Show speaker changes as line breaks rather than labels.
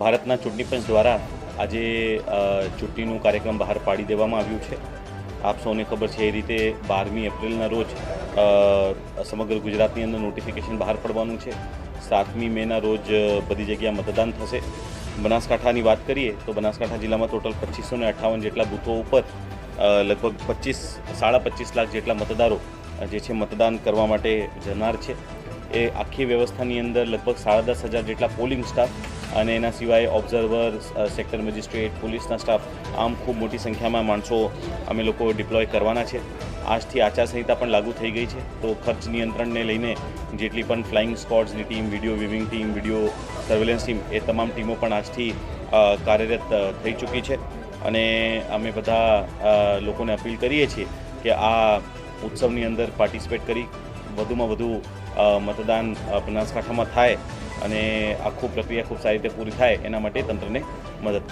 ભારતના ચૂંટણી પંચ દ્વારા આજે ચૂંટણીનું કાર્યક્રમ બહાર પાડી દેવામાં આવ્યું છે. આપ સૌને ખબર છે એ રીતે બારમી એપ્રિલના રોજ સમગ્ર ગુજરાતની અંદર નોટિફિકેશન બહાર પડવાનું છે. સાતમી મેના રોજ બધી જગ્યા મતદાન થશે. બનાસકાંઠાની વાત કરીએ તો બનાસકાંઠા જિલ્લામાં ટોટલ પચીસો ને અઠ્ઠાવન જેટલા બૂથો ઉપર લગભગ પચીસ, સાડા પચીસ લાખ જેટલા મતદારો જે છે મતદાન કરવા માટે જનાર છે. એ આખી વ્યવસ્થાની અંદર લગભગ સાડા દસ હજાર જેટલા પોલિંગ સ્ટાફ અને એના સિવાય ઓબ્ઝર્વર સેક્ટર મેજિસ્ટ્રેટ પોલીસના સ્ટાફ આમ ખૂબ મોટી સંખ્યામાં માણસો અમે લોકો ડિપ્લોય કરવાના છે. આજથી આચારસંહિતા પણ લાગુ થઈ ગઈ છે. તો ખર્ચ નિયંત્રણને લઈને જેટલી પણ flying સ્કોડ્સની team video viewing team video surveillance team એ તમામ ટીમો પણ આજથી કાર્યરત થઈ ચૂકી છે. અને અમે બધા લોકોને અપીલ કરીએ છીએ કે આ ઉત્સવની અંદર પાર્ટિસિપેટ કરી, વધુમાં વધુ મતદાન બનાસકાંઠામાં થાય અને આખું પ્રક્રિયા ખૂબ સારી રીતે પૂરી થાય એના માટે તંત્રને મદદ.